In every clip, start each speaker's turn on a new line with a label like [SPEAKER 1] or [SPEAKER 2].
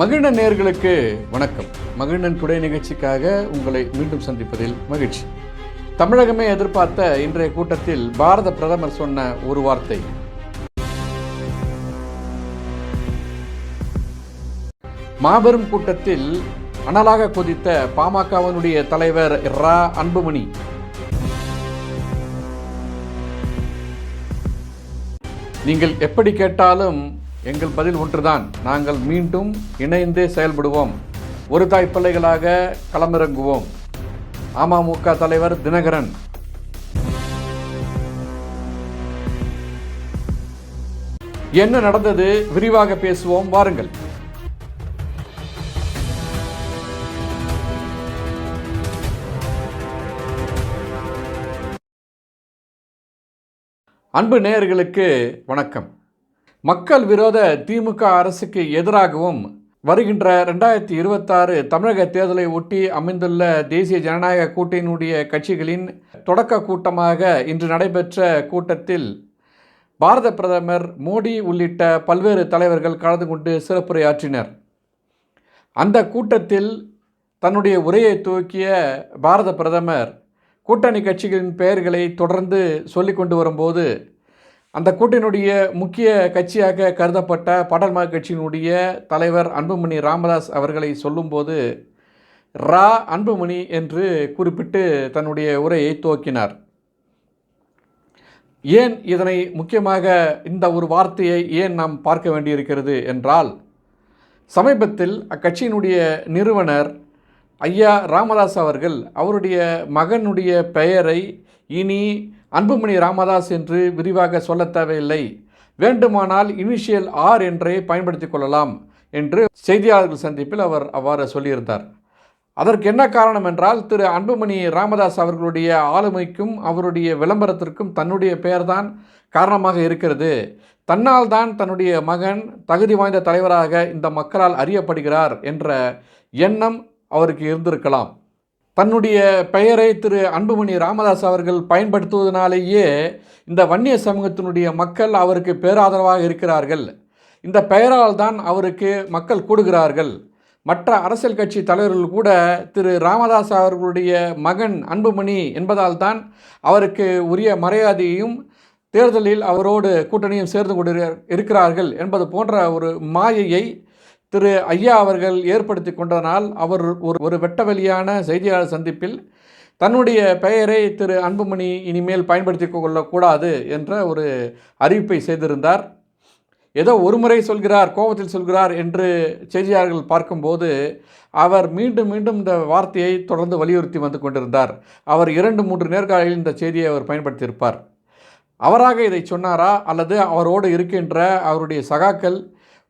[SPEAKER 1] மகிழ்நன் நேர்களுக்கு வணக்கம். மகிழ்நன் துடை நிகழ்ச்சிக்காக உங்களை மீண்டும் சந்திப்பதில் மகிழ்ச்சி. தமிழகமே எதிர்பார்த்த இன்றைய கூட்டத்தில் பாரத பிரதமர் சொன்ன ஒரு வார்த்தை. மாபெரும் கூட்டத்தில் அனலாக கொதித்த பாமகவினுடைய தலைவர் ரா அன்புமணி. நீங்கள் எப்படி கேட்டாலும் எங்கள் பதில் ஒன்றுதான். நாங்கள் மீண்டும் இணைந்து செயல்படுவோம். ஒரு தாய் பிள்ளைகளாக களமிறங்குவோம். அமமுக தலைவர் தினகரன். என்ன நடந்தது? விரிவாக பேசுவோம். வாருங்கள். அன்பு நேயர்களுக்கு வணக்கம். மக்கள் விரோத திமுக அரசுக்கு எதிராகவும் வருகின்ற ரெண்டாயிரத்தி இருபத்தாறு தமிழக தேர்தலை ஒட்டி அமைந்துள்ள தேசிய ஜனநாயக கூட்டணியினுடைய கட்சிகளின் தொடக்க கூட்டமாக இன்று நடைபெற்ற கூட்டத்தில் பாரத பிரதமர் மோடி உள்ளிட்ட பல்வேறு தலைவர்கள் கலந்து கொண்டு சிறப்புரையாற்றினர். அந்த கூட்டத்தில் தன்னுடைய உரையை துவக்கிய பாரத பிரதமர் கூட்டணி கட்சிகளின் பெயர்களை தொடர்ந்து சொல்லிக்கொண்டு வரும்போது அந்த கூட்டணியுடைய முக்கிய கட்சியாக கருதப்பட்ட பாடல்மா கட்சியினுடைய தலைவர் அன்புமணி ராமதாஸ் அவர்களை சொல்லும்போது ரா அன்புமணி என்று குறிப்பிட்டு தன்னுடைய உரையை துவக்கினார். ஏன் இதனை முக்கியமாக இந்த ஒரு வார்த்தையை ஏன் நாம் பார்க்க வேண்டியிருக்கிறது என்றால் சமீபத்தில் அக்கட்சியினுடைய நிறுவனர் ஐயா ராமதாஸ் அவர்கள் அவருடைய மகனுடைய பெயரை இனி அன்புமணி ராமதாஸ் என்று விரிவாக சொல்ல தேவையில்லை. வேண்டுமானால் இனிஷியல் ஆர் என்றே பயன்படுத்திக் கொள்ளலாம் என்று செய்தியாளர்கள் சந்திப்பில் அவர் அவ்வாறு சொல்லியிருந்தார். அதற்கு என்ன காரணம் என்றால் திரு அன்புமணி ராமதாஸ் அவர்களுடைய ஆளுமைக்கும் அவருடைய விளம்பரத்திற்கும் தன்னுடைய பெயர்தான் காரணமாக இருக்கிறது. தன்னால் தான் தன்னுடைய மகன் தகுதி வாய்ந்த தலைவராக இந்த மக்களால் அறியப்படுகிறார் என்ற எண்ணம் அவருக்கு இருந்திருக்கலாம். தன்னுடைய பெயரை திரு அன்புமணி ராமதாஸ் அவர்கள் பயன்படுத்துவதனாலேயே இந்த வன்னிய சமூகத்தினுடைய மக்கள் அவருக்கு பேராதரவாக இருக்கிறார்கள். இந்த பெயரால் தான் அவருக்கு மக்கள் கூடுகிறார்கள். மற்ற அரசியல் கட்சி தலைவர்கள் கூட திரு ராமதாஸ் அவர்களுடைய மகன் அன்புமணி என்பதால் தான் அவருக்கு உரிய மரியாதையும் தேர்தலில் அவரோடு கூட்டணியும் சேர்ந்து கொண்டு இருக்கிறார்கள் என்பது போன்ற ஒரு மாயையை திரு ஐயா அவர்கள் ஏற்படுத்தி கொண்டதனால் அவர் ஒரு ஒரு வெட்டவெளியான செய்தியாளர் சந்திப்பில் தன்னுடைய பெயரை திரு அன்புமணி இனிமேல் பயன்படுத்தி கொள்ளக்கூடாது என்ற ஒரு அறிவிப்பை செய்திருந்தார். ஏதோ ஒரு முறை சொல்கிறார் கோபத்தில் சொல்கிறார் என்று செய்தியாளர்கள் பார்க்கும்போது அவர் மீண்டும் மீண்டும் இந்த வார்த்தையை தொடர்ந்து வலியுறுத்தி வந்து கொண்டிருந்தார். அவர் இரண்டு மூன்று நேர்காணலில் இந்த செய்தியை அவர் பயன்படுத்தியிருப்பார். அவராக இதை சொன்னாரா அல்லது அவரோடு இருக்கின்ற அவருடைய சகாக்கள்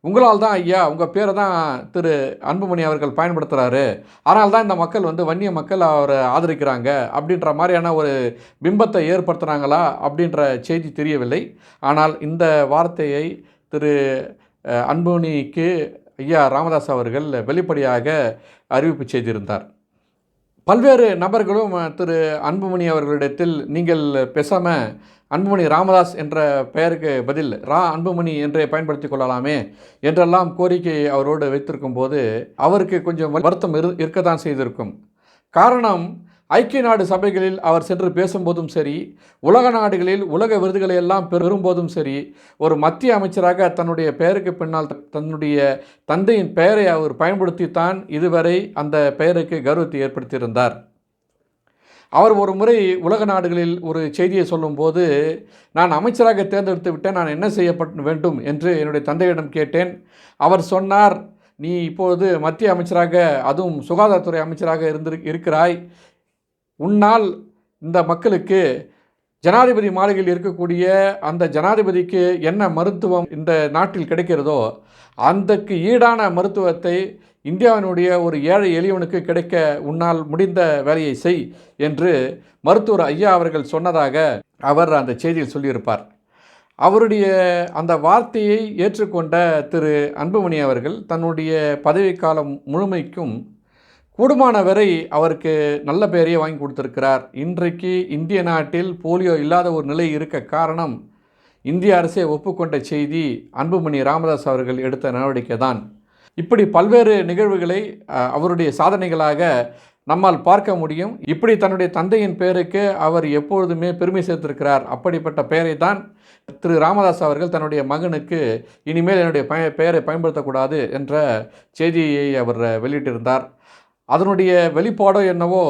[SPEAKER 1] உங்களால் தான் ஐயா உங்கள் பேரை தான் திரு அன்புமணி அவர்கள் பயன்படுத்துகிறாரு அதனால் தான் இந்த மக்கள் வந்து வன்னிய மக்கள் அவரை ஆதரிக்கிறாங்க. அப்படின்ற மாதிரியான ஒரு பிம்பத்தை ஏற்படுத்துகிறாங்களா அப்படின்ற செய்தி தெரியவில்லை. ஆனால் இந்த வார்த்தையை திரு அன்புமணிக்கு ஐயா ராமதாஸ் அவர்கள் வெளிப்படையாக அறிவிப்பு செய்திருந்தார். பல்வேறு நபர்களும் திரு. அன்புமணி அவர்களிடத்தில் நீங்கள் பேசாமல் அன்புமணி ராமதாஸ் என்ற பெயருக்கு பதில் ரா. அன்புமணி என்றே பயன்படுத்தி கொள்ளலாமே என்றெல்லாம் கோரிக்கை அவரோடு வைத்திருக்கும் போது அவருக்கு கொஞ்சம் வருத்தம் இரு இருக்கத்தான் செய்திருக்கும். காரணம் ஐக்கிய நாடு சபைகளில் அவர் சென்று பேசும்போதும் சரி உலக நாடுகளில் உலக விருதுகளை எல்லாம் பெறும்போதும் சரி ஒரு மத்திய அமைச்சராக தன்னுடைய பெயருக்கு பின்னால் தன்னுடைய தந்தையின் பெயரை அவர் பயன்படுத்தித்தான் இதுவரை அந்த பெயருக்கு கௌரவத்தை ஏற்படுத்தியிருந்தார். அவர் ஒரு முறை உலக நாடுகளில் ஒரு செய்தியை சொல்லும்போது நான் அமைச்சராக தேர்ந்தெடுத்து விட்டேன் நான் என்ன செய்யப்பட வேண்டும்? என்று என்னுடைய தந்தையிடம் கேட்டேன். அவர் சொன்னார் நீ இப்பொழுது மத்திய அமைச்சராக அதுவும் சுகாதாரத்துறை அமைச்சராக இருந்து இருக்கிறாய். உன்னால் இந்த மக்களுக்கு ஜனாதிபதி மாளிகையில் இருக்கக்கூடிய அந்த ஜனாதிபதிக்கு என்ன மருத்துவம் இந்த நாட்டில் கிடைக்கிறதோ அந்தக்கு ஈடான மருத்துவத்தை இந்தியாவினுடைய ஒரு ஏழை எளியவனுக்கு கிடைக்க உன்னால் முடிந்த வேலையை செய் என்று மருத்துவர் ஐயா அவர்கள் சொன்னதாக அவர் அந்த செய்தியில் சொல்லியிருப்பார். அவருடைய அந்த வார்த்தையை ஏற்றுக்கொண்ட திரு அன்புமணி அவர்கள் தன்னுடைய பதவிக்காலம் முழுமைக்கும் கூடுமான வரை அவருக்கு நல்ல பெயரையே வாங்கி கொடுத்துருக்கிறார். இன்றைக்கு இந்திய நாட்டில் போலியோ இல்லாத ஒரு நிலை இருக்க காரணம் இந்திய அரசே ஒப்புக்கொண்ட செய்தி அன்புமணி ராமதாஸ் அவர்கள் எடுத்த நடவடிக்கை தான் இப்படி பல்வேறு நிகழ்வுகளை அவருடைய சாதனைகளாக நம்மால் பார்க்க முடியும். இப்படி தன்னுடைய தந்தையின் பெயருக்கு அவர் எப்பொழுதுமே பெருமை சேர்த்திருக்கிறார். அப்படிப்பட்ட பெயரை தான் திரு ராமதாஸ் அவர்கள் தன்னுடைய மகனுக்கு இனிமேல் என்னுடைய பய பெயரை பயன்படுத்தக்கூடாது என்ற செய்தியை அவர் வெளியிட்டிருந்தார். அதனுடைய வெளிப்பாடோ என்னவோ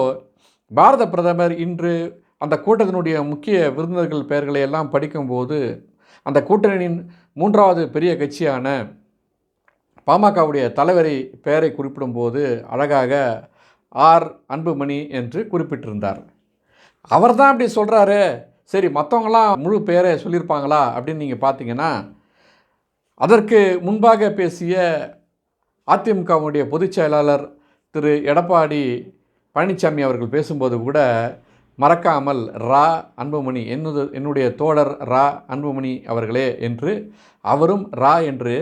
[SPEAKER 1] பாரத பிரதமர் இன்று அந்த கூட்டத்தினுடைய முக்கிய விருந்தினர்கள் பெயர்களை எல்லாம் படிக்கும்போது அந்த கூட்டணியின் மூன்றாவது பெரிய கட்சியான பாமகவுடைய தலைவரை பெயரை குறிப்பிடும்போது அழகாக ஆர். அன்புமணி என்று குறிப்பிட்டிருந்தார். அவர் தான் அப்படி சொல்கிறாரு சரி மற்றவங்களாம் முழு பெயரை சொல்லியிருப்பாங்களா அப்படின்னு நீங்கள் பார்த்தீங்கன்னா அதற்கு முன்பாக பேசிய அதிமுகவுடைய பொதுச் செயலாளர் திரு எடப்பாடி பழனிசாமி அவர்கள் பேசும்போது கூட மறக்காமல் ரா அன்புமணி என்னது என்னுடைய தோழர் ரா அன்புமணி அவர்களே என்று அவரும் ரா என்று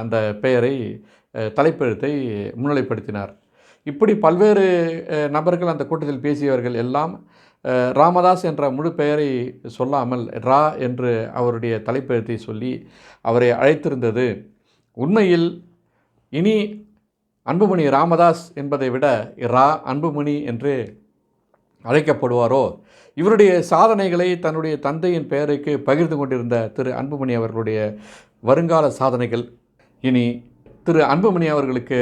[SPEAKER 1] அந்த பெயரை தலைப்பெழுத்தை முன்னிலைப்படுத்தினார். இப்படி பல்வேறு நபர்கள் அந்த கூட்டத்தில் பேசியவர்கள் எல்லாம் ராமதாஸ் என்ற முழு பெயரை சொல்லாமல் ரா என்று அவருடைய தலைப்பெழுத்தை சொல்லி அவரை அழைத்திருந்தது. உண்மையில் இனி அன்புமணி ராமதாஸ் என்பதை விட ரா அன்புமணி என்று அழைக்கப்படுவாரோ? இவருடைய சாதனைகளை தன்னுடைய தந்தையின் பெயருக்கு பகிர்ந்து கொண்டிருந்த திரு அன்புமணி அவர்களுடைய வருங்கால சாதனைகள். இனி திரு அன்புமணி அவர்களுக்கு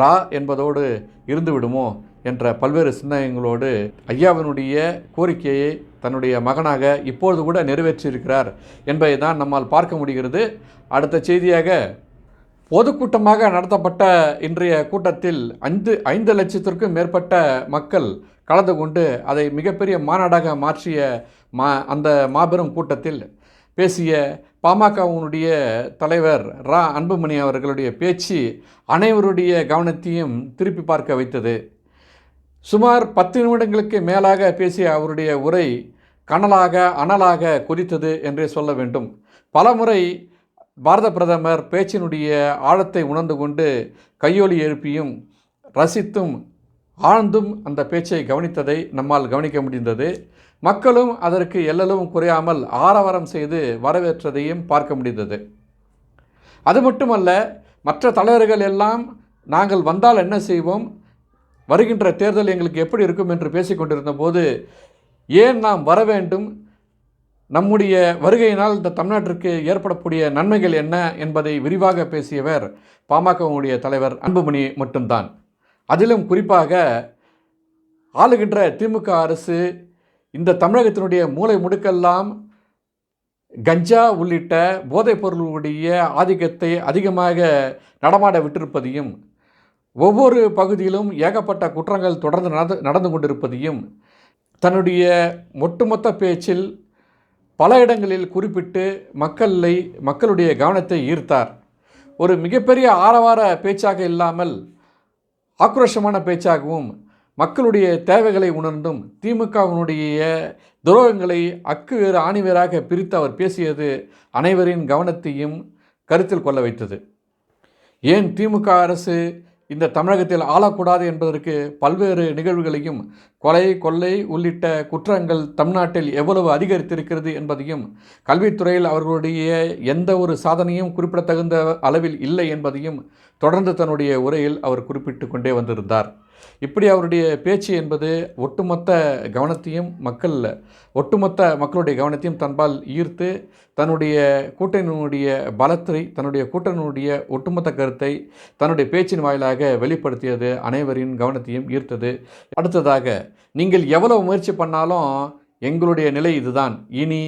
[SPEAKER 1] ரா என்பதோடு இருந்து விடுமோ என்ற பல்வேறு சிந்தனைகளோடு ஐயாவினுடைய கோரிக்கையை தன்னுடைய மகனாக இப்பொழுது கூட நிறைவேற்றியிருக்கிறார் என்பதை தான் நம்மால் பார்க்க முடிகிறது. அடுத்த செய்தியாக பொதுக்கூட்டமாக நடத்தப்பட்ட இன்றைய கூட்டத்தில் ஐந்து ஐந்து லட்சத்திற்கும் மேற்பட்ட மக்கள் கலந்து கொண்டு அதை மிகப்பெரிய மாநாடாக மாற்றிய மா அந்த மாபெரும் கூட்டத்தில் பேசிய பாமகவுனுடைய தலைவர் ரா. அன்புமணி அவர்களுடைய பேச்சு அனைவருடைய கவனத்தையும் திருப்பி பார்க்க வைத்தது. சுமார் பத்து நிமிடங்களுக்கு மேலாக பேசிய அவருடைய உரை கனலாக அனலாக கொதித்தது என்றே சொல்ல வேண்டும். பலமுறை பாரத பிரதமர் பேச்சினுடைய ஆழத்தை உணர்ந்து கொண்டு கையொலி எழுப்பியும் ரசித்தும் ஆழ்ந்தும் அந்த பேச்சை கவனித்ததை நம்மால் கவனிக்க முடிந்தது. மக்களும் அதற்கு எல்லலும் குறையாமல் ஆரவாரம் செய்து வரவேற்றதையும் பார்க்க முடிந்தது. அது மட்டுமல்ல மற்ற தலைவர்கள் எல்லாம் நாங்கள் வந்தால் என்ன செய்வோம்? வருகின்ற தேர்தல் எங்களுக்கு எப்படி இருக்கும்? என்று பேசிக்கொண்டிருந்த போது ஏன் நாம் வர வேண்டும்? நம்முடைய வருகையினால் இந்த தமிழ்நாட்டிற்கு ஏற்படக்கூடிய நன்மைகள் என்ன என்பதை விரிவாக பேசியவர் பாமகவுடைய தலைவர் அன்புமணி மட்டும்தான். அதிலும் குறிப்பாக ஆளுகின்ற திமுக அரசு இந்த தமிழகத்தினுடைய மூளை முடுக்கெல்லாம் கஞ்சா உள்ளிட்ட போதைப் பொருளுடைய ஆதிக்கத்தை அதிகமாக நடமாட விட்டிருப்பதையும் ஒவ்வொரு பகுதியிலும் ஏகப்பட்ட குற்றங்கள் தொடர்ந்து நடந்து நடந்து கொண்டிருப்பதையும் தன்னுடைய ஒட்டுமொத்த பேச்சில் பல இடங்களில் குறிப்பிட்டு மக்களை மக்களுடைய கவனத்தை ஈர்த்தார். ஒரு மிகப்பெரிய ஆரவார பேச்சாக இல்லாமல் ஆக்ரோஷமான பேச்சாகவும் மக்களுடைய தேவைகளை உணர்ந்தும் திமுகவினுடைய துரோகங்களை அக்கு வேறு ஆணிவேராக பிரித்து அவர் பேசியது அனைவரின் கவனத்தையும் கருத்தில் கொள்ள வைத்தது. ஏன் திமுக அரசு இந்த தமிழகத்தில் ஆளக்கூடாது என்பதற்கு பல்வேறு நிகழ்வுகளையும் கொலை கொள்ளை உள்ளிட்ட குற்றங்கள் தமிழ்நாட்டில் எவ்வளவு அதிகரித்திருக்கிறது என்பதையும் கல்வித்துறையில் அவர்களுடைய எந்த ஒரு சாதனையும் குறிப்பிடத்தகுந்த அளவில் இல்லை என்பதையும் தொடர்ந்து தன்னுடைய உரையில் அவர் குறிப்பிட்டு கொண்டே வந்திருந்தார். இப்படி அவருடைய பேச்சு என்பது ஒட்டுமொத்த கவனத்தையும் மக்கள் ஒட்டுமொத்த மக்களுடைய கவனத்தையும் தன்பால் ஈர்த்து தன்னுடைய கூட்டணியினுடைய பலத்தை தன்னுடைய கூட்டணியினுடைய ஒட்டுமொத்த கருத்தை தன்னுடைய பேச்சின் வாயிலாக வெளிப்படுத்தியது அனைவரின் கவனத்தையும் ஈர்த்தது. அடுத்ததாக நீங்கள் எவ்வளவு முயற்சி பண்ணாலும் எங்களுடைய நிலை இதுதான். இனி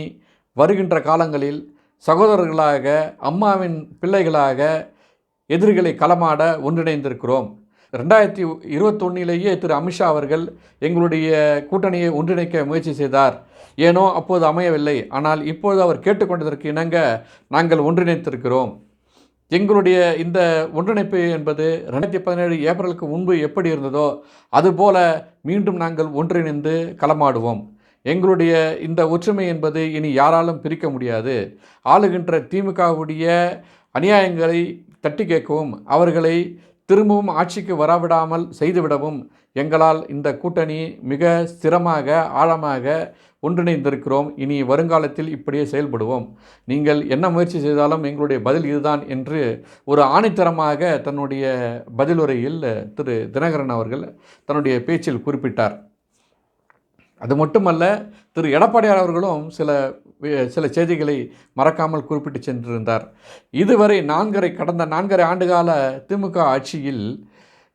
[SPEAKER 1] வருகின்ற காலங்களில் சகோதரர்களாக அம்மாவின் பிள்ளைகளாக எதிரிகளை களமாட ஒன்றிணைந்திருக்கிறோம். ரெண்டாயிரத்தி இருபத்தொன்னிலேயே திரு அமித்ஷா அவர்கள் எங்களுடைய கூட்டணியை ஒன்றிணைக்க முயற்சி செய்தார். ஏனோ அப்போது அமையவில்லை. ஆனால் இப்போது அவர் கேட்டுக்கொண்டதற்கு இணங்க நாங்கள் ஒன்றிணைத்திருக்கிறோம். எங்களுடைய இந்த ஒன்றிணைப்பு என்பது ரெண்டாயிரத்தி பதினேழு ஏப்ரலுக்கு முன்பு எப்படி இருந்ததோ அதுபோல மீண்டும் நாங்கள் ஒன்றிணைந்து களமாடுவோம். எங்களுடைய இந்த ஒற்றுமை என்பது இனி யாராலும் பிரிக்க முடியாது. ஆளுகின்ற திமுகவுடைய அநியாயங்களை தட்டி கேட்கவும் அவர்களை திரும்பவும் ஆட்சிக்கு வரவிடாமல் செய்துவிடவும் எங்களால் இந்த கூட்டணி மிக ஸ்திரமாக ஆழமாக ஒன்றிணைந்திருக்கிறோம். இனி வருங்காலத்தில் இப்படியே செயல்படுவோம். நீங்கள் என்ன முயற்சி செய்தாலும் எங்களுடைய பதில் இதுதான் என்று ஒரு ஆணைத்தரமாக தன்னுடைய பதிலுரையில் திரு தினகரன் அவர்கள் தன்னுடைய பேச்சில் குறிப்பிட்டார். அது மட்டுமல்ல திரு எடப்பாடியார் அவர்களும் சில சில செய்திகளை மறக்காமல் குறிப்பிட்டு சென்றிருந்தார். இதுவரை நான்கரை கடந்த நான்கரை ஆண்டுகால திமுக ஆட்சியில்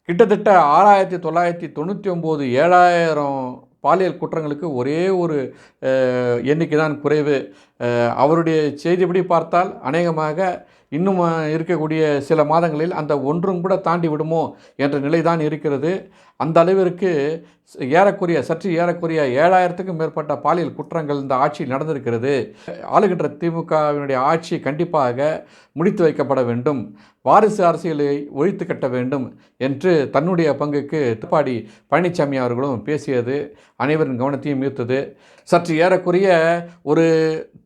[SPEAKER 1] கிட்டத்தட்ட ஆறாயிரத்தி தொள்ளாயிரத்தி தொண்ணூற்றி ஒம்பது ஏழாயிரம் பாலியல் குற்றங்களுக்கு ஒரே ஒரு எண்ணிக்கை தான் குறைவு. அவருடைய செய்திப்படி பார்த்தால் அநேகமாக இன்னும் இருக்கக்கூடிய சில மாதங்களில் அந்த ஒன்றும் கூட தாண்டி விடுமோ என்ற நிலை தான் இருக்கிறது. அந்த அளவிற்கு ஏறக்குறைய சற்று ஏறக்குறைய ஏழாயிரத்துக்கும் மேற்பட்ட பாலியல் குற்றங்கள் இந்த ஆட்சியில் நடந்திருக்கிறது. ஆளுகின்ற திமுகவினுடைய ஆட்சி கண்டிப்பாக முடித்து வைக்கப்பட வேண்டும். வாரிசு அரசியலை ஒழித்து கட்ட வேண்டும் என்று தன்னுடைய பங்குக்கு துப்பாடி பழனிசாமி அவர்களும் பேசியது அனைவரின் கவனத்தையும் ஈர்த்தது. சற்று ஏறக்குறைய ஒரு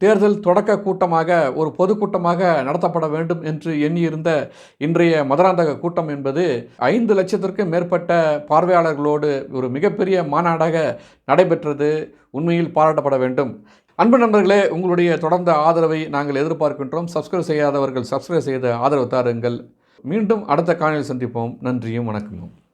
[SPEAKER 1] தேர்தல் தொடக்க கூட்டமாக ஒரு பொதுக்கூட்டமாக நடத்தப்பட வேண்டும் என்று எண்ணியிருந்த இன்றைய மதுராந்தக கூட்டம் என்பது ஐந்து லட்சத்திற்கும் மேற்பட்ட பார்வையாளர்களோடு ஒரு மிகப்பெரிய மாநாடாக நடைபெற்றது உண்மையில் பாராட்டப்பட வேண்டும். அன்பு நண்பர்களே உங்களுடைய தொடர்ந்த ஆதரவை நாங்கள் எதிர்பார்க்கின்றோம். சப்ஸ்கிரைப் செய்யாதவர்கள் சப்ஸ்கிரைப் செய்து ஆதரவு தாருங்கள். மீண்டும் அடுத்த காணொலி சந்திப்போம். நன்றியும் வணக்கமும்.